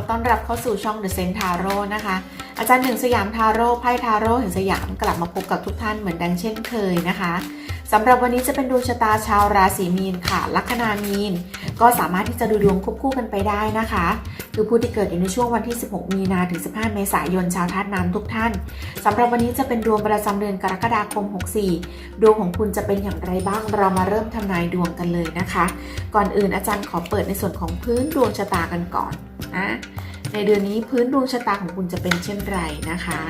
อต้อนรับเข้าสู่ช่อง The Sen Tarot นะคะ อาจารย์หนึ่งสยามทาโร่ไพ่ทาโร่แห่งสยามกลับมาพบกับทุกท่านเหมือนดังเช่นเคยนะคะ สำหรับวันนี้จะเป็นดวงชะตาชาวราศีมีนค่ะลัคนามีน ก็สามารถที่จะดูดวงควบคู่กันไปได้นะคะ คือผู้ที่เกิดอยู่ในช่วงวันที่ 16 มีนาถึง 15 เมษายนชาวธาตุน้ำทุกท่านสำหรับวันนี้จะเป็นดวงประจำเดือนกรกฎาคม 64 ดวงของคุณจะเป็นอย่างไรบ้างเรามาเริ่มทำนายดวงกันเลยนะคะ ก่อนอื่นอาจารย์ขอเปิดในส่วนของพื้นดวงชะตากันก่อนนะในเดือนนี้พื้นดวงชะตาของคุณจะเป็นเช่นไรนะคะ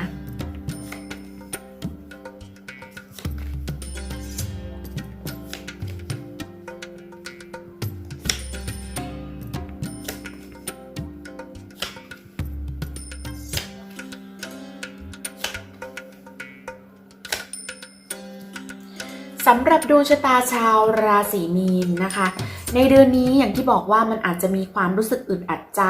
ำหรับดวงชะตาชาวราศีมีนนะคะ ในเดือนนี้อย่างที่บอกว่ามันอาจจะมีความรู้สึกอึดอัดใจ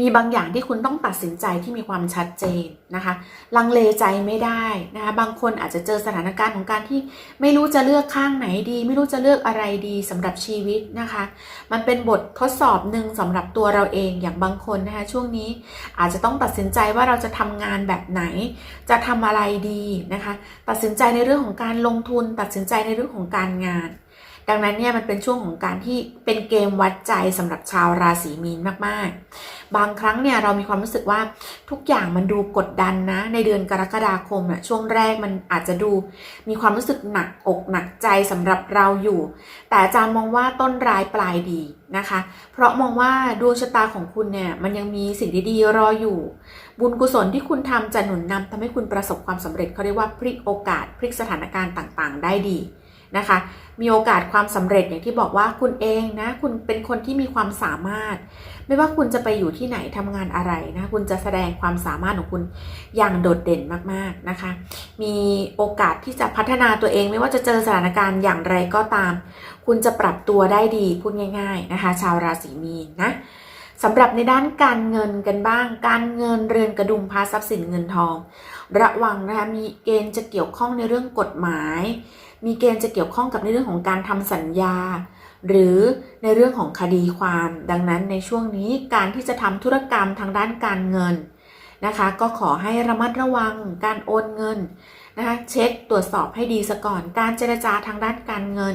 มีบางอย่างที่คุณต้องตัดสินใจที่มีความชัดเจนนะคะ ลังเลใจไม่ได้นะคะ บางคนอาจจะเจอสถานการณ์ของการที่ไม่รู้จะเลือกข้างไหนดี ไม่รู้จะเลือกอะไรดีสำหรับชีวิตนะคะ มันเป็นบททดสอบหนึ่งสำหรับตัวเราเองอย่างบางคนนะคะช่วงนี้อาจจะต้องตัดสินใจว่าเราจะทำงานแบบไหน จะทำอะไรดีนะคะ ตัดสินใจในเรื่องของการลงทุน ตัดสินใจในเรื่องของการงาน ดังนั้นเนี่ยมันเป็นช่วงของการที่เป็นเกมวัดใจสำหรับชาวราศีมีนมากๆ บางครั้งเนี่ยเรามีความรู้สึกว่าทุกอย่างมันดูกดดันนะ ในเดือนกรกฎาคมอะช่วงแรกมันอาจจะดูมีความรู้สึกหนักอกหนักใจสำหรับเราอยู่ แต่อาจารย์มองว่าต้นร้ายปลายดีนะคะ เพราะมองว่าดวงชะตาของคุณเนี่ยมันยังมีสิ่งดีๆรออยู่ บุญกุศลที่คุณทำจะหนุนนำทำให้คุณประสบความสำเร็จเขาเรียกว่าพลิกโอกาสพลิกสถานการณ์ต่างๆ ได้ดี นะคะ มีโอกาสความสำเร็จอย่างที่บอกว่าคุณเองนะ คุณเป็นคนที่มีความสามารถ ไม่ว่าคุณจะไปอยู่ที่ไหนทำงานอะไรนะ คุณจะแสดงความสามารถของคุณอย่างโดดเด่นมากๆนะคะ มีโอกาสที่จะพัฒนาตัวเอง ไม่ว่าจะเจอสถานการณ์อย่างไรก็ตาม คุณจะปรับตัวได้ดีพูดง่าย ๆนะคะ ชาวราศีมีนนะสำหรับในด้านการเงินกันบ้าง การเงินเรือนกระดุมพาทรัพย์สินเงินทอง ระวังนะคะมีเกณฑ์จะเกี่ยวข้องในเรื่องกฎหมาย มีเกณฑ์จะเกี่ยวข้องกับในเรื่องของการทำสัญญา หรือในเรื่องของคดีความ ดังนั้นในช่วงนี้การที่จะทำธุรกรรมทางด้านการเงินนะคะ ก็ขอให้ระมัดระวังการโอนเงินนะคะเช็คตรวจสอบให้ดีซะก่อน การเจรจาทางด้านการเงิน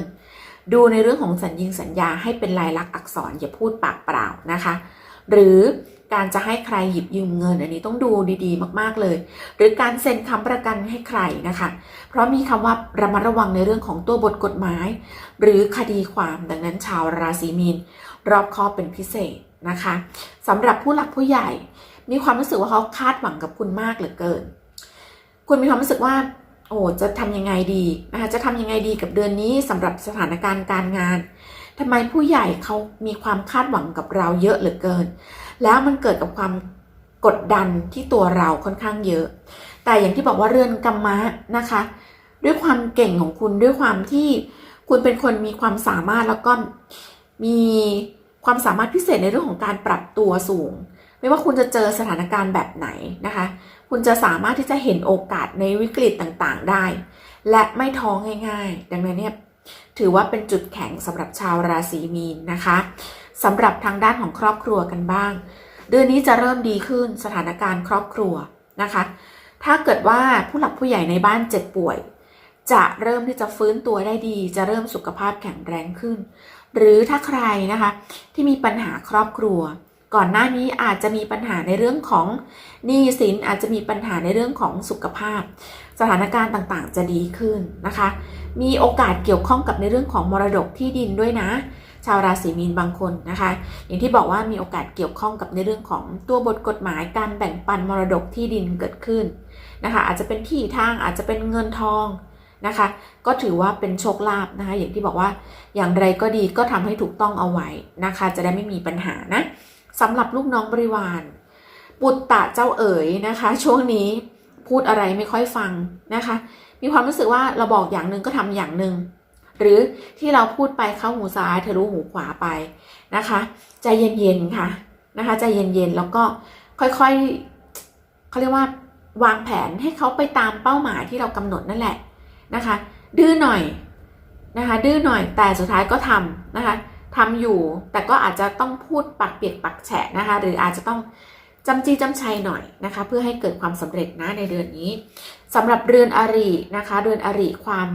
ดูในเรื่องของสัญญิงสัญญาให้เป็นลายลักษณ์อักษรอย่าพูดปากเปล่านะคะ หรือ การจะให้ใครหยิบยืมเงิน อันนี้ต้องดูดีๆ มากๆเลย หรือการเซ็นค้ำประกันให้ใครนะคะ เพราะมีคำว่าระมัดระวังในเรื่องของตัวบทกฎหมาย หรือคดีความดังนั้นชาวราศีมีน รอบคอบเป็นพิเศษนะคะสำหรับผู้หลักผู้ใหญ่ มีความรู้สึกว่าเขาคาดหวังกับคุณมากเหลือเกิน คุณมีความรู้สึกว่าโอ้จะทำยังไงดีนะคะจะทำยังไงดีกับเดือนนี้สำหรับสถานการณ์การงานทำไมผู้ใหญ่เขามีความคาดหวังกับเราเยอะเหลือเกิน แล้วมันเกิดกับความกดดันที่ตัวเราค่อนข้างเยอะ แต่อย่างที่บอกว่าเรือนกรรมะนะคะ ด้วยความเก่งของคุณด้วยความที่คุณเป็นคนมีความสามารถแล้วก็มีความสามารถพิเศษในเรื่องของการปรับตัวสูง ไม่ว่าคุณจะเจอสถานการณ์แบบไหนนะคะ คุณจะสามารถที่จะเห็นโอกาสในวิกฤตต่างๆได้ และไม่ท้อง่าย ๆ ดังนั้นเนี่ยถือว่าเป็นจุดแข็งสำหรับชาวราศีมีนนะคะ สำหรับทางด้านของครอบครัวกันบ้าง เดือนนี้จะเริ่มดีขึ้นสถานการณ์ครอบครัวนะคะ ถ้าเกิดว่าผู้หลักผู้ใหญ่ในบ้านเจ็บป่วย จะเริ่มที่จะฟื้นตัวได้ดี จะเริ่มสุขภาพแข็งแรงขึ้น หรือถ้าใครนะคะ ที่มีปัญหาครอบครัว ก่อนหน้านี้อาจจะมีปัญหาในเรื่องของหนี้สินอาจจะมีปัญหาในเรื่องของสุขภาพ สถานการณ์ต่างๆ จะดีขึ้นนะคะ มีโอกาสเกี่ยวข้องกับในเรื่องของมรดกที่ดินด้วยนะ ชาวราศีมีนบางคนนะคะ อย่างที่บอกว่ามีโอกาสเกี่ยวข้องกับในเรื่องของตัวบทกฎหมายการแบ่งปันมรดกที่ดินเกิดขึ้นนะคะ อาจจะเป็นที่ทางอาจจะเป็นเงินทองนะคะ ก็ถือว่าเป็นโชคลาภนะคะ อย่างที่บอกว่าอย่างไรก็ดีก็ทำให้ถูกต้องเอาไว้นะคะ จะได้ไม่มีปัญหานะสำหรับลูกน้องบริวาร ปุตตะเจ้าเอ๋ยนะคะ ช่วงนี้พูดอะไรไม่ค่อยฟังนะคะ มีความรู้สึกว่าเราบอกอย่างหนึ่งก็ทำอย่างหนึ่ง หรือที่เราพูดไปเข้าหูซ้ายทะลุหูขวาไปนะคะใจเย็นๆค่ะนะคะใจเย็นๆแล้วก็ค่อยๆเขาเรียกว่าวางแผนให้เขาไปตามเป้าหมายที่เรากำหนดนั่นแหละนะคะ ดื้อหน่อยนะคะ ดื้อหน่อยแต่สุดท้ายก็ทำนะคะทำอยู่แต่ก็อาจจะต้องพูดปักเปียกปักแฉะนะคะ หรืออาจจะต้องจำจีจำชัยหน่อยนะคะ เพื่อให้เกิดความสำเร็จนะในเดือนนี้สำหรับเรือนอรินะคะ เรือนอริความ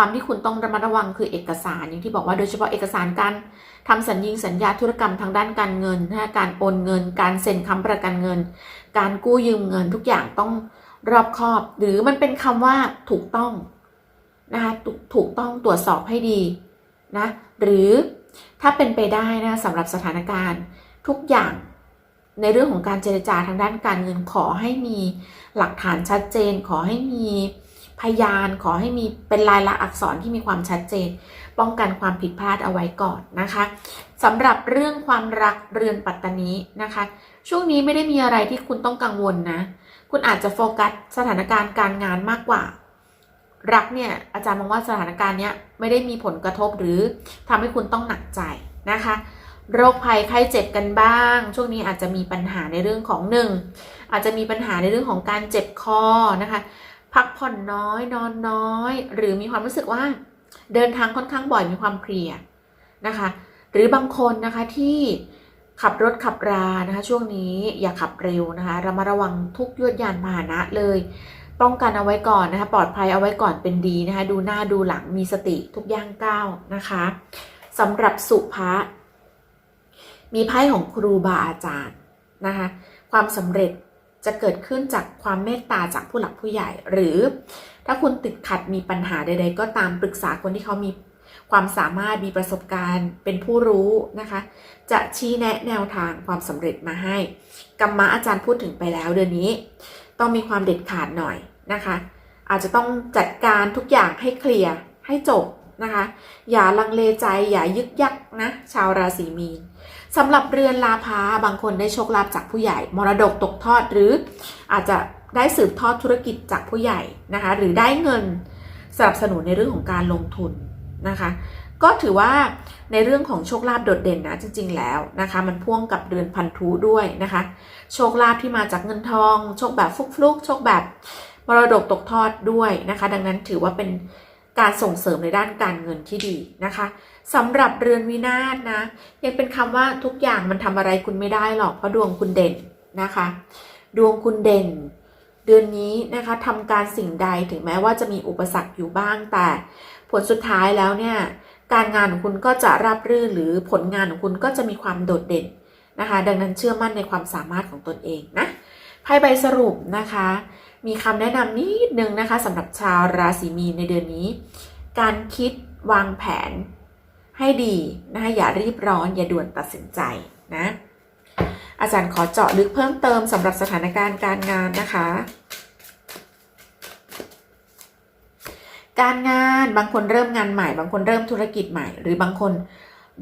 ความที่คุณต้องระมัดระวังคือเอกสารอย่างที่บอกว่าโดยเฉพาะเอกสารการทำสัญญิงสัญญาธุรกรรมทางด้านการเงินนะการโอนเงิน การเซ็นค้ำประกันเงิน การกู้ยืมเงินทุกอย่างต้องรอบคอบ หรือมันเป็นคำว่าถูกต้องนะคะถูกถูกต้องตรวจสอบให้ดีนะหรือถ้าเป็นไปได้นะสำหรับสถานการณ์ทุกอย่างในเรื่องของการเจรจาทางด้านการเงินขอให้มีหลักฐานชัดเจน ขอให้มี พยานขอให้มีเป็นลายลักษณ์อักษรที่มีความชัดเจน ป้องกันความผิดพลาดเอาไว้ก่อนนะคะสำหรับเรื่องความรักเรือนปัตตานีนะคะ ช่วงนี้ไม่ได้มีอะไรที่คุณต้องกังวลนะ คุณอาจจะโฟกัสสถานการณ์การงานมากกว่า รักเนี่ยอาจารย์มองว่าสถานการณ์เนี้ยไม่ได้มีผลกระทบหรือทำให้คุณต้องหนักใจนะคะโรคภัยไข้เจ็บกันบ้าง ช่วงนี้อาจจะมีปัญหาในเรื่องของหนึ่งอาจจะมีปัญหาในเรื่องของการเจ็บคอนะคะ พักผ่อนน้อยนอนน้อย หรือมีความรู้สึกว่า เดินทางค่อนข้างบ่อยมีความเพลียนะคะ หรือบางคนนะคะที่ขับรถขับรานะคะ ช่วงนี้อย่าขับเร็วนะคะระมัดระวังทุกยวดยานพาหนะเลย ป้องกันเอาไว้ก่อนนะคะ ปลอดภัยเอาไว้ก่อนเป็นดีนะคะ ดูหน้าดูหลังมีสติทุกย่างก้าวนะคะสำหรับสุภามีไพ่ของครูบาอาจารย์นะคะ ความสำเร็จ จะเกิดขึ้นจากความเมตตาจากผู้หลักผู้ใหญ่ หรือถ้าคุณติดขัดมีปัญหาใด ๆ ก็ตามปรึกษาคนที่เขามีความสามารถมีประสบการณ์ เป็นผู้รู้นะคะ จะชี้แนะแนวทางความสำเร็จมาให้กรรมะอาจารย์พูดถึงไปแล้วเดือนนี้ ต้องมีความเด็ดขาดหน่อยนะคะ อาจจะต้องจัดการทุกอย่างให้เคลียร์ให้จบนะคะ อย่าลังเลใจอย่ายึกยักนะ ชาวราศีมีน สำหรับเรือนลาภาบางคนได้โชคลาภจากผู้ใหญ่ มรดกตกทอดหรืออาจจะได้สืบทอดธุรกิจจากผู้ใหญ่นะคะหรือได้เงินสนับสนุนในเรื่องของการลงทุนนะคะก็ถือว่าในเรื่องของโชคลาภโดดเด่นนะจริง ๆ แล้วนะคะ มันพ่วงกับเรือนพันธุด้วยนะคะ โชคลาภที่มาจากเงินทอง โชคแบบฟลุกๆโชคแบบมรดกตกทอดด้วยนะคะ ดังนั้นถือว่าเป็นการส่งเสริมในด้านการเงินที่ดีนะคะ สำหรับเรือนวินาศนะ ยังเป็นคำว่าทุกอย่างมันทำอะไรคุณไม่ได้หรอกเพราะดวงคุณเด่นนะคะ ดวงคุณเด่น เดือนนี้นะคะทำการสิ่งใดถึงแม้ว่าจะมีอุปสรรคอยู่บ้างแต่ ผลสุดท้ายแล้วเนี่ยการงานของคุณก็จะราบรื่นหรือผลงานของคุณก็จะมีความโดดเด่นนะคะ ดังนั้นเชื่อมั่นในความสามารถของตนเองนะไพ่ใบสรุปนะคะ มีคำแนะนำนิดนึงนะคะสำหรับชาวราศีมีนในเดือนนี้ การคิดวางแผน ให้ดีนะคะอย่ารีบร้อนอย่าด่วนตัดสินใจนะอาจารย์ขอเจาะลึกเพิ่มเติมสำหรับสถานการณ์การงานนะคะ การงานบางคนเริ่มงานใหม่ บางคนเริ่มธุรกิจใหม่ หรือบางคน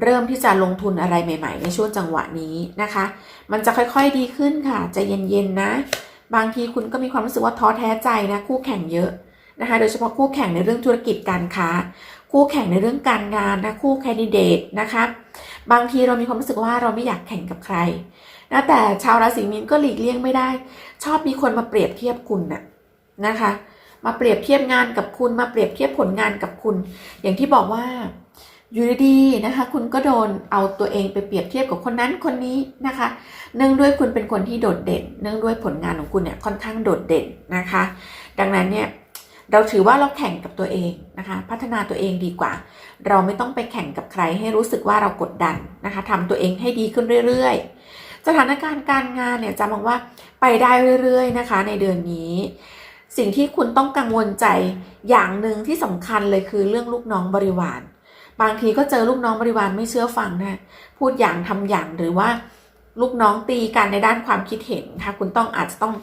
เริ่มที่จะลงทุนอะไรใหม่ ๆ ในช่วงจังหวะนี้นะคะ มันจะค่อยๆดีขึ้นค่ะใจเย็นๆนะ บางทีคุณก็มีความรู้สึกว่าท้อแท้ใจนะคู่แข่งเยอะนะคะ โดยเฉพาะคู่แข่งในเรื่องธุรกิจการค้า คู่แข่งในเรื่องการงานนะคู่แคนดิเดตนะคะบางทีเรามีความรู้สึกว่าเราไม่อยากแข่งกับใครนะแต่ชาวราศีมีนก็หลีกเลี่ยงไม่ได้ ชอบมีคนมาเปรียบเทียบคุณน่ะนะคะ มาเปรียบเทียบงานกับคุณมาเปรียบเทียบผลงานกับคุณ อย่างที่บอกว่าอยู่ดีๆนะคะ คุณก็โดนเอาตัวเองไปเปรียบเทียบกับคนนั้นคนนี้นะคะ เนื่องด้วยคุณเป็นคนที่โดดเด่น เนื่องด้วยผลงานของคุณเนี่ยค่อนข้างโดดเด่นนะคะ ดังนั้นเนี่ย เราถือว่าเราแข่งกับตัวเองนะคะ พัฒนาตัวเองดีกว่า เราไม่ต้องไปแข่งกับใครให้รู้สึกว่าเรากดดันนะคะทำตัวเองให้ดีขึ้นเรื่อยๆ สถานการณ์การงานเนี่ยจะมองว่าไปได้เรื่อยๆ นะคะ ในเดือนนี้ สิ่งที่คุณต้องกังวลใจอย่างหนึ่งที่สำคัญเลยคือเรื่องลูกน้องบริวาร บางทีก็เจอลูกน้องบริวารไม่เชื่อฟังนะพูดอย่างทำอย่างหรือว่าลูกน้องตีกันในด้านความคิดเห็นค่ะคุณต้องอาจจะต้อง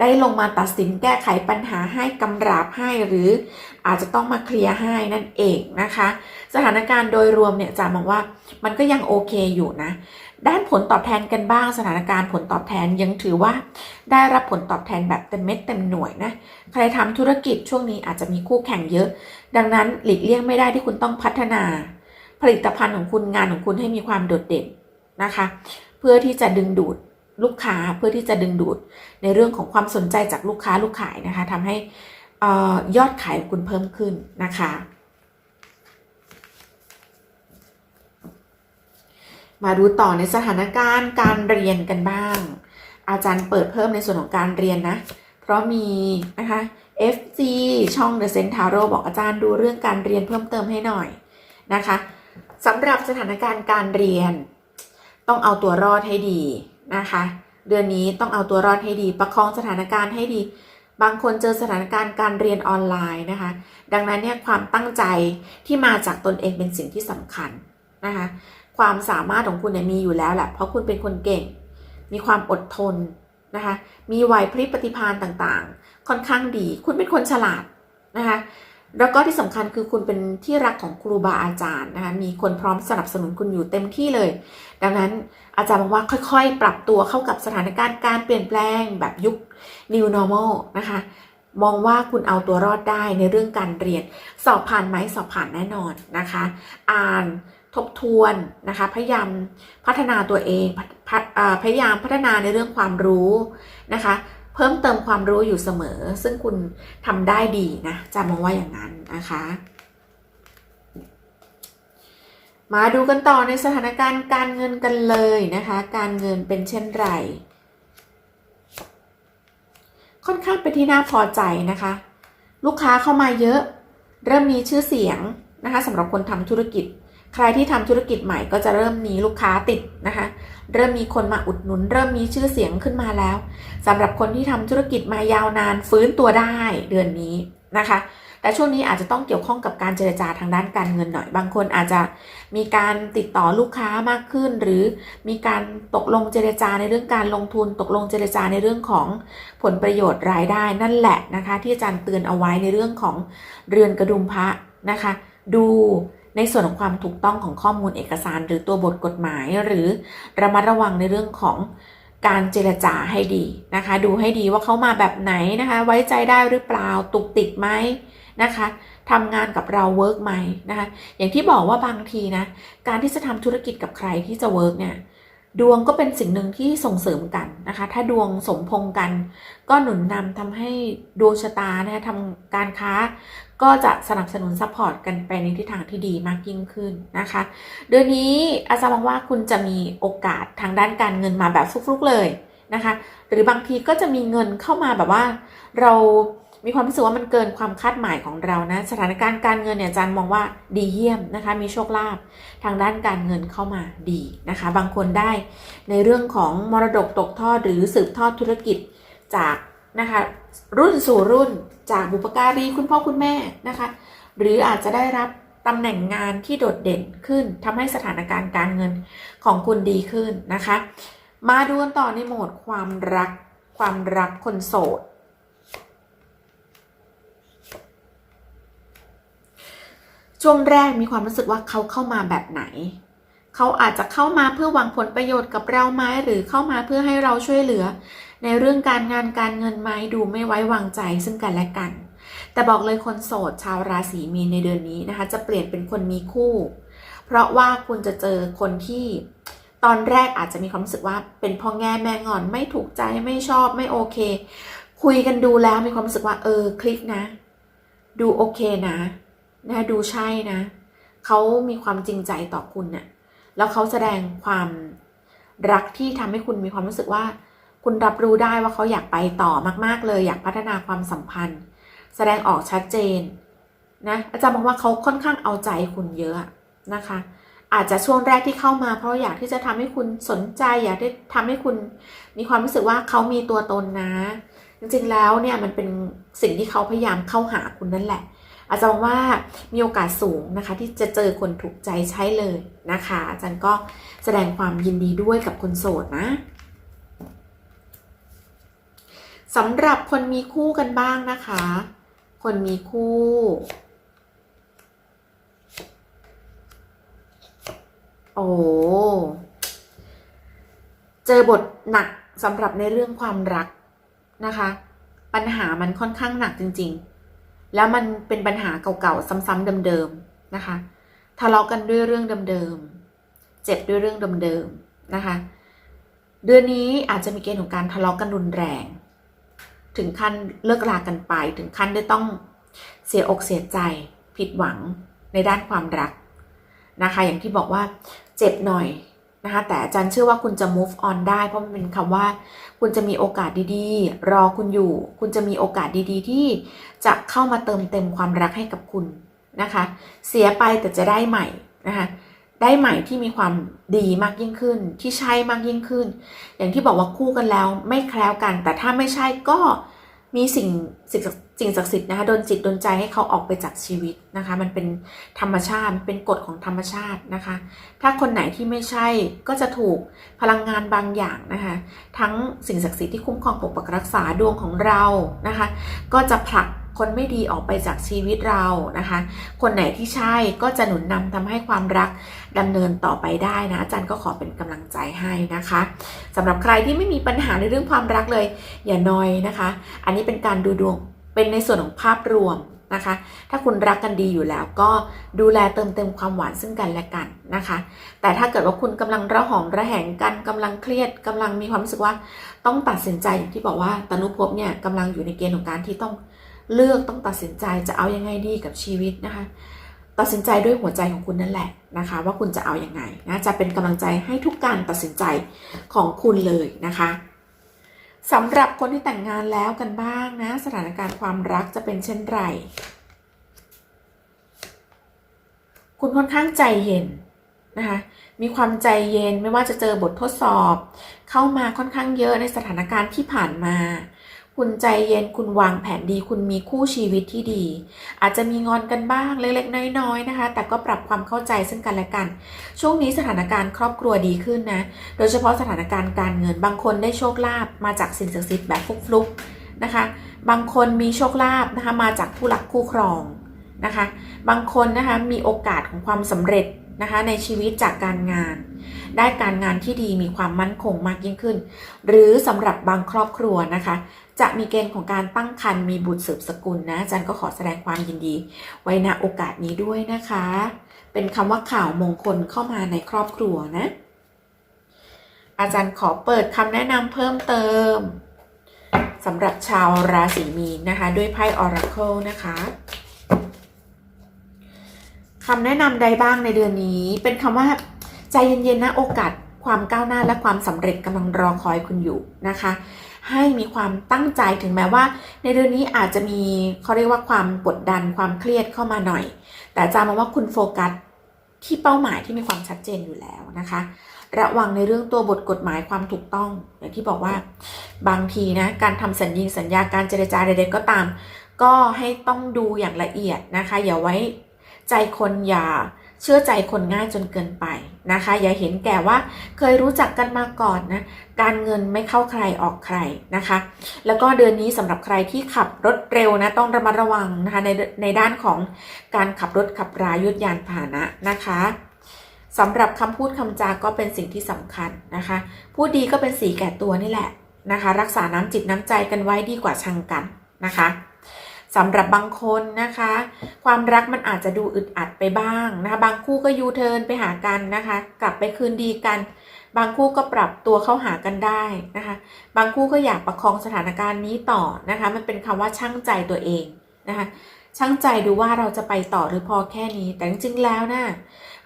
ได้ลงมาตัดสินแก้ไขปัญหาให้กำราบให้หรืออาจจะต้องมาเคลียร์ให้นั่นเองนะคะ สถานการณ์โดยรวมเนี่ยจะมองว่ามันก็ยังโอเคอยู่นะ ด้านผลตอบแทนกันบ้าง สถานการณ์ผลตอบแทนยังถือว่า ได้รับผลตอบแทนแบบเต็มเม็ดเต็มหน่วยนะ ใครทำธุรกิจช่วงนี้อาจจะมีคู่แข่งเยอะ ดังนั้นหลีกเลี่ยงไม่ได้ที่คุณต้องพัฒนา ผลิตภัณฑ์ของคุณงานของคุณให้มีความโดดเด่นนะคะ เพื่อที่จะดึงดูด ลูกค้าเพื่อที่จะดึงดูดในเรื่องของความสนใจจากลูกค้าลูกขายนะคะทำให้ยอดขายคุณเพิ่มขึ้นนะคะ มาดูต่อในสถานการณ์การเรียนกันบ้าง อาจารย์เปิดเพิ่มในส่วนของการเรียนนะ เพราะมีนะคะ FG ช่อง The Centaro บอกอาจารย์ดูเรื่องการเรียนเพิ่มเติมให้หน่อยนะคะสำหรับสถานการณ์การเรียน ต้องเอาตัวรอดให้ดี นะคะ เดือนนี้ต้องเอาตัวรอดให้ดี ประคองสถานการณ์ให้ดี บางคนเจอสถานการณ์การเรียนออนไลน์นะคะ ดังนั้นเนี่ยความตั้งใจที่มาจากตนเองเป็นสิ่งที่สำคัญนะคะ ความสามารถของคุณเนี่ยมีอยู่แล้วแหละเพราะคุณเป็นคนเก่ง มีความอดทนนะคะ มีไหวพริบปฏิภาณต่างๆ ค่อนข้างดี คุณเป็นคนฉลาดนะคะ แล้วก็ที่สำคัญคือคุณเป็นที่รักของครูบาอาจารย์นะคะมีคนพร้อมสนับสนุนคุณอยู่เต็มที่เลย ดังนั้นอาจารย์บอกว่าค่อยๆ ปรับตัวเข้ากับสถานการณ์การเปลี่ยนแปลงแบบยุค new normal นะคะมองว่าคุณเอาตัวรอดได้ในเรื่องการเรียน สอบผ่านไหมสอบผ่านแน่นอนนะคะ อ่านทบทวนนะคะพยายามพัฒนาตัวเองพพพยายามพัฒนาในเรื่องความรู้นะคะ เพิ่มเติมความรู้อยู่เสมอ ซึ่งคุณทำได้ดีนะจะมองว่าอย่างนั้นนะคะ มาดูกันต่อในสถานการณ์การเงินกันเลยนะคะ การเงินเป็นเช่นไร ค่อนข้างเป็นที่น่าพอใจนะคะ ลูกค้าเข้ามาเยอะ เริ่มมีชื่อเสียงนะคะสำหรับคนทำธุรกิจ ใครที่ทำธุรกิจใหม่ก็จะเริ่มมีลูกค้าติดนะคะ เริ่มมีคนมาอุดหนุน เริ่มมีชื่อเสียงขึ้นมาแล้วสำหรับคนที่ทำธุรกิจมายาวนานฟื้นตัวได้เดือนนี้นะคะ แต่ช่วงนี้อาจจะต้องเกี่ยวข้องกับการเจรจาทางด้านการเงินหน่อย บางคนอาจจะมีการติดต่อลูกค้ามากขึ้น หรือมีการตกลงเจรจาในเรื่องการลงทุน ตกลงเจรจาในเรื่องของผลประโยชน์รายได้นั่นแหละนะคะ ที่อาจารย์เตือนเอาไว้ในเรื่องของเรือนกระดุมพระนะคะ ดู ในส่วนของความถูกต้องของข้อมูลเอกสาร หรือตัวบทกฎหมาย หรือระมัดระวังในเรื่องของการเจรจาให้ดีนะคะ ดูให้ดีว่าเขามาแบบไหนนะคะ ไว้ใจได้หรือเปล่าตุกติกไหมนะคะทำงานกับเราเวิร์กไหมนะคะอย่างที่บอกว่าบางทีนะการที่จะทำธุรกิจกับใครที่จะเวิร์กเนี่ยดวงก็เป็นสิ่งหนึ่งที่ส่งเสริมกันนะคะ ถ้าดวงสมพงกัน ก็หนุนนำทำให้ดวงชะตานะคะทำการค้า ก็จะสนับสนุนซัพพอร์ตกันไปในทิศทางที่ดีมากยิ่งขึ้นนะคะ เดือนนี้อาจารย์มองว่าคุณจะมีโอกาสทางด้านการเงินมาแบบฟลุกๆเลยนะคะ หรือบางทีก็จะมีเงินเข้ามาแบบว่า เรามีความรู้สึกว่ามันเกินความคาดหมายของเรานะ สถานการณ์การเงินเนี่ยอาจารย์มองว่าดีเยี่ยมนะคะ มีโชคลาภทางด้านการเงินเข้ามาดีนะคะ บางคนได้ในเรื่องของมรดกตกทอดหรือสืบทอดธุรกิจจากนะคะ รุ่นสู่รุ่นจากบุปการีคุณพ่อคุณแม่นะคะ หรืออาจจะได้รับตำแหน่งงานที่โดดเด่นขึ้นทำให้สถานการณ์การเงินของคุณดีขึ้นนะคะ มาดูกันต่อในโหมดความรักความรักคนโสด ช่วงแรกมีความรู้สึกว่าเขาเข้ามาแบบไหน เขาอาจจะเข้ามาเพื่อหวังผลประโยชน์กับเราไหมหรือเข้ามาเพื่อให้เราช่วยเหลือ ในเรื่องการงานการเงินไหมดูไม่ไว้วางใจซึ่งกันและกัน แต่บอกเลยคนโสดชาวราศีมีนในเดือนนี้นะคะ จะเปลี่ยนเป็นคนมีคู่ เพราะว่าคุณจะเจอคนที่ตอนแรกอาจจะมีความรู้สึกว่าเป็นพ่อแง่แม่งอนไม่ถูกใจไม่ชอบไม่โอเค คุยกันดูแล้วมีความรู้สึกว่า เออคลิกนะ ดูโอเคนะนะดูใช่นะเขามีความจริงใจต่อคุณเนี่ยแล้วเขาแสดงความรักที่ทำให้คุณมีความรู้สึกว่า คุณรับรู้ได้ว่าเขาอยากไปต่อมากๆ เลยอยากพัฒนาความสัมพันธ์ แสดงออกชัดเจนนะอาจารย์มองว่าเขาค่อนข้างเอาใจคุณเยอะนะคะ อาจจะช่วงแรกที่เข้ามาเพราะอยากที่จะทำให้คุณสนใจ อยากได้ทำให้คุณมีความรู้สึกว่าเขามีตัวตนนะ จริงๆแล้วเนี่ยมันเป็นสิ่งที่เขาพยายามเข้าหาคุณนั่นแหละ อาจารย์มองว่ามีโอกาสสูงนะคะ ที่จะเจอคนถูกใจใช้เลยนะคะ อาจารย์ก็แสดงความยินดีด้วยกับคนโสดนะ สำหรับคนมีคู่กันบ้างนะคะ คนมีคู่ โอ้เจอบทหนักสำหรับในเรื่องความรักนะคะ ปัญหามันค่อนข้างหนักจริง ๆ แล้วมันเป็นปัญหาเก่าๆซ้ำๆเดิมๆนะคะทะเลาะกันด้วยเรื่องเดิมๆเจ็บด้วยเรื่องเดิมๆนะคะ เดือนนี้อาจจะมีเกณฑ์ของการทะเลาะกันรุนแรง ถึงขั้นเลิกรากันไป ถึงขั้นได้ต้องเสียอกเสียใจผิดหวังในด้านความรักนะคะ อย่างที่บอกว่าเจ็บหน่อยนะคะแต่อาจารย์เชื่อว่าคุณจะ move on ได้ เพราะมันเป็นคำว่า คุณจะมีโอกาสดีๆ รอคุณอยู่ คุณจะมีโอกาสดีๆ ที่จะเข้ามาเติมเต็มความรักให้กับคุณนะคะ เสียไปแต่จะได้ใหม่นะคะ ได้ใหม่ที่มีความดีมากยิ่งขึ้น ที่ใช่มากยิ่งขึ้น อย่างที่บอกว่าคู่กันแล้วไม่แคล้วกัน แต่ถ้าไม่ใช่ก็มีสิ่งสิ่งศักดิ์สิ่งศักดิ์สิทธิ์นะคะโดนจิตโดนใจให้เขาออกไปจากชีวิตนะคะ มันเป็นธรรมชาติเป็นกฎของธรรมชาตินะคะ ถ้าคนไหนที่ไม่ใช่ก็จะถูกพลังงานบางอย่างนะคะ ทั้งสิ่งศักดิ์สิทธิ์ที่คุ้มครองปกปักรักษาดวงของเรานะคะ ก็จะผลัก คนไม่ดีออกไปจากชีวิตเรานะคะ คนไหนที่ใช่ก็จะหนุนนำทำให้ความรักดำเนินต่อไปได้นะอาจารย์ก็ขอเป็นกำลังใจให้นะคะสำหรับใครที่ไม่มีปัญหาในเรื่องความรักเลย อย่านอยนะคะ อันนี้เป็นการดูดวงเป็นในส่วนของภาพรวมนะคะ ถ้าคุณรักกันดีอยู่แล้วก็ดูแลเติมเต็มความหวานซึ่งกันและกันนะคะ แต่ถ้าเกิดว่าคุณกำลังระหองระแหงกันกำลังเครียดกำลังมีความรู้สึกว่าต้องตัดสินใจอย่างที่บอกว่าตนุภพเนี่ยกำลังอยู่ในเกณฑ์ของการที่ต้อง เลือกต้องตัดสินใจจะเอายังไงดีกับชีวิตนะคะ ตัดสินใจด้วยหัวใจของคุณนั่นแหละนะคะ ว่าคุณจะเอาอยัางไงนะจะเป็นกำลังใจให้ทุกการตัดสินใจของคุณเลยนะคะสำหรับคนที่แต่งงานแล้วกันบ้างนะ สถานการณ์ความรักจะเป็นเช่นไร คุณค่อนข้างใจเย็นนะคะมีความใจเย็นไม่ว่าจะเจอบททดสอบ เข้ามาค่อนข้างเยอะในสถานการณ์ที่ผ่านมา คุณใจเย็นคุณวางแผนดีคุณมีคู่ชีวิตที่ดี อาจจะมีงอนกันบ้างเล็กๆ น้อยๆนะคะ แต่ก็ปรับความเข้าใจซึ่งกันและกัน ช่วงนี้สถานการณ์ครอบครัวดีขึ้นนะ โดยเฉพาะสถานการณ์การเงินบางคนได้โชคลาภมาจากสิ่งศักดิ์สิทธิ์แบบฟลุกๆนะคะ บางคนมีโชคลาภนะคะมาจากผู้หลักคู่ครองนะคะ บางคนนะคะมีโอกาสของความสำเร็จ นะคะในชีวิตจากการงาน ได้การงานที่ดีมีความมั่นคงมากยิ่งขึ้น หรือสำหรับบางครอบครัวนะคะ จะมีเกณฑ์ของการตั้งครรภ์มีบุตรสืบสกุลนะอาจารย์ก็ขอแสดงความยินดี ไว้ณโอกาสนี้ด้วยนะคะ เป็นคำว่าข่าวมงคลเข้ามาในครอบครัวนะ อาจารย์ขอเปิดคำแนะนำเพิ่มเติมสำหรับชาวราศีมีนนะคะ ด้วยไพ่ Oracle นะคะ คำแนะนำใดบ้างในเดือนนี้ เป็นคำว่าใจเย็นๆนะโอกาสความก้าวหน้าและความสำเร็จกำลังรอคอยคุณอยู่นะคะ ให้มีความตั้งใจถึงแม้ว่า ในเดือนนี้อาจจะมีเขาเรียกว่าความกดดันความเครียดเข้ามาหน่อย แต่จำมาว่าคุณโฟกัสที่เป้าหมายที่มีความชัดเจนอยู่แล้วนะคะ ระวังในเรื่องตัวบทกฎหมายความถูกต้อง อย่างที่บอกว่าบางทีนะการทำสัญญิงสัญญาการเจรจาใดๆก็ตาม ก็ให้ต้องดูอย่างละเอียดนะคะ อย่าไว้ ใจคนอย่าเชื่อใจคนง่ายจนเกินไปนะคะ อย่าเห็นแก่ว่าเคยรู้จักกันมาก่อนนะ การเงินไม่เข้าใครออกใครนะคะ แล้วก็เดือนนี้สำหรับใครที่ขับรถเร็วนะต้องระมัดระวังนะคะในในด้านของการขับรถขับรายุทธยานพาหนะนะคะสำหรับคำพูดคำจาก็เป็นสิ่งที่สำคัญนะคะ พูดดีก็เป็นสีแก่ตัวนี่แหละนะคะ รักษาน้ำจิตน้ำใจกันไว้ดีกว่าชังกันนะคะ สำหรับบางคนนะคะ ความรักมันอาจจะดูอึดอัดไปบ้างนะคะบางคู่ก็ยูเทิร์นไปหากันนะคะ กลับไปคืนดีกัน บางคู่ก็ปรับตัวเข้าหากันได้นะคะ บางคู่ก็อยากประคองสถานการณ์นี้ต่อนะคะ มันเป็นคำว่าช่างใจตัวเองนะคะช่างใจดูว่าเราจะไปต่อหรือพอแค่นี้ แต่จริงๆแล้วนะ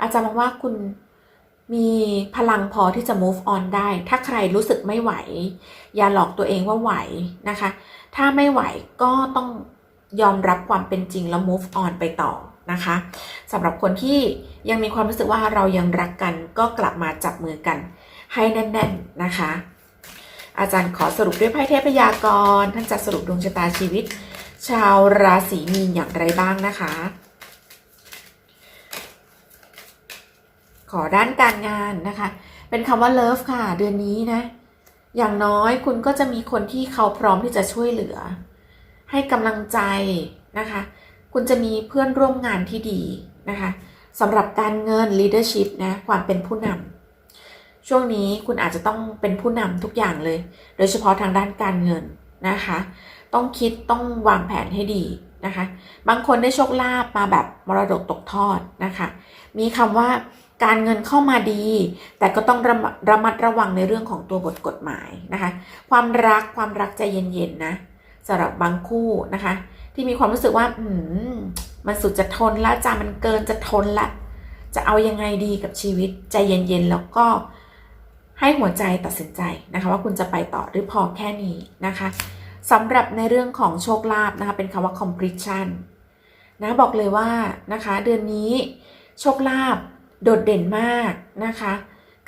อาจารย์มองว่าคุณมีพลังพอที่จะ move on ได้ ถ้าใครรู้สึกไม่ไหว อย่าหลอกตัวเองว่าไหวนะคะ ถ้าไม่ไหวก็ต้อง ยอมรับความเป็นจริงแล้ว move on ไปต่อนะคะสำหรับคนที่ยังมีความรู้สึกว่าเรายังรักกันก็กลับมาจับมือกัน ให้แน่น ๆนะคะ อาจารย์ขอสรุปด้วยไพ่เทพยากรท่านจะสรุปดวงชะตาชีวิต ชาวราศีมีนอย่างไรบ้างนะคะ ขอด้านการงานนะคะ เป็นคำว่า love ค่ะ เดือนนี้นะ อย่างน้อยคุณก็จะมีคนที่เขาพร้อมที่จะช่วยเหลือ ให้กำลังใจนะคะ คุณจะมีเพื่อนร่วมงานที่ดีนะคะสำหรับการเงิน leadership นะความเป็นผู้นำช่วงนี้คุณอาจจะต้องเป็นผู้นำทุกอย่างเลย โดยเฉพาะทางด้านการเงินนะคะ ต้องคิดต้องวางแผนให้ดีนะคะ บางคนได้โชคลาภมาแบบมรดกตกทอดนะคะ มีคำว่าการเงินเข้ามาดี แต่ก็ต้องระระมัดระวังในเรื่องของตัวบทกฎหมายนะคะ ความรักความรักใจเย็นๆนะ สำหรับบางคู่นะคะ ที่มีความรู้สึกว่าอืมมันสุดจะทนละจ้ามันเกินจะทนละ จะเอายังไงดีกับชีวิตใจเย็นๆแล้วก็ให้หัวใจตัดสินใจนะคะ ว่าคุณจะไปต่อหรือพอแค่นี้นะคะสำหรับในเรื่องของโชคลาภนะคะ เป็นคำว่า completion นะบอกเลยว่านะคะ เดือนนี้โชคลาภโดดเด่นมากนะคะ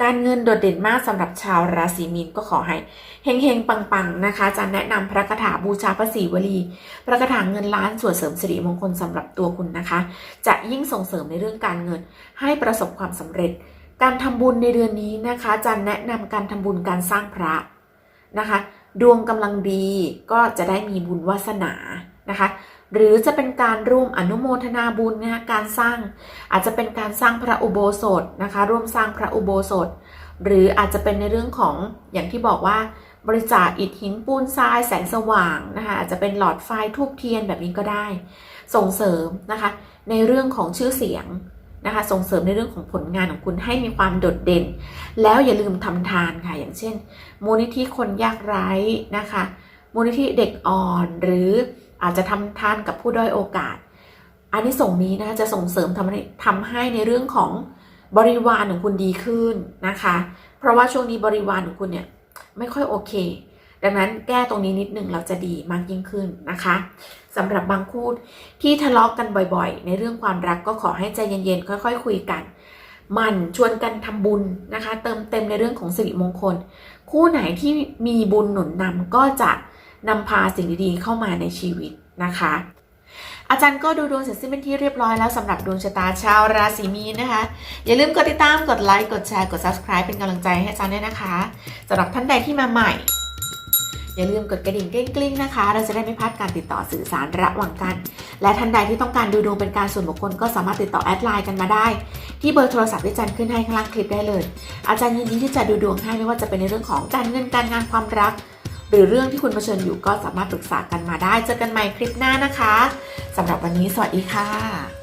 การเงินโดดเด่นมากสำหรับชาวราศีมีนก็ขอให้เฮงๆ ปังๆ นะคะจะแนะนำพระคาถาบูชาพระศรีวลี พระคาถาเงินล้านส่วนเสริมสิริมงคลสำหรับตัวคุณนะคะ จะยิ่งส่งเสริมในเรื่องการเงินให้ประสบความสำเร็จ การทำบุญในเดือนนี้นะคะจะแนะนำการทำบุญการสร้างพระนะคะ ดวงกำลังดีก็จะได้มีบุญวาสนานะคะ หรือจะเป็นการร่วมอนุโมทนาบุญนะคะการสร้างอาจจะเป็นการสร้างพระอุโบสถนะคะ ร่วมสร้างพระอุโบสถ หรืออาจจะเป็นในเรื่องของอย่างที่บอกว่าบริจาคอิฐหินปูนทรายแสงสว่างนะคะอาจจะเป็นหลอดไฟทูบเทียนแบบนี้ก็ได้ ส่งเสริมนะคะ ในเรื่องของชื่อเสียงนะคะส่งเสริมในเรื่องของผลงานของคุณให้มีความโดดเด่น แล้วอย่าลืมทำทานค่ะ อย่างเช่น มูลนิธิคนยากไร้นะคะ มูลนิธิเด็กอ่อนหรือ อาจจะทำทานกับผู้ด้อยโอกาส อันนี้ส่งนี้นะจะส่งเสริมทำให้ทำให้ในเรื่องของบริวารของคุณดีขึ้นนะคะ เพราะว่าช่วงนี้บริวารของคุณเนี่ยไม่ค่อยโอเค ดังนั้นแก้ตรงนี้นิดหนึ่งเราจะดีมากยิ่งขึ้นนะคะสำหรับบางคู่ที่ทะเลาะกกันบ่อยๆ ในเรื่องความรักก็ขอให้ใจเย็นๆค่อย ๆ คุยกันมันชวนกันทำบุญนะคะ เติมเต็มในเรื่องของสิริมงคล คู่ไหนที่มีบุญหนุนนำก็จะ นำพาสิ่งดีๆเข้ามาในชีวิตนะคะ อาจารย์ก็ดูดวงเสร็จสิ้นเป็นที่เรียบร้อยแล้วสำหรับดวงชะตาชาวราศีมีนนะคะ อย่าลืมกดติดตามกดไลค์กดแชร์กด subscribe เป็นกำลังใจให้อาจารย์ด้วยนะคะสำหรับท่านใดที่มาใหม่ อย่าลืมกดกระดิ่งกลิ้งๆนะคะ เราจะได้ไม่พลาดการติดต่อสื่อสารระหว่างกัน และท่านใดที่ต้องการดูดวงเป็นการส่วนบุคคลก็สามารถติดต่อแอดไลน์กันมาได้ที่เบอร์โทรศัพท์ที่อาจารย์ขึ้นให้ข้างล่างคลิปได้เลย อาจารย์ยินดีที่จะดูดวงให้ไม่ว่าจะเป็นในเรื่องของการเงินการงานความรัก หรือเรื่องที่คุณเผชิญอยู่ก็สามารถปรึกษากันมาได้ เจอกันใหม่คลิปหน้านะคะสำหรับวันนี้สวัสดีค่ะ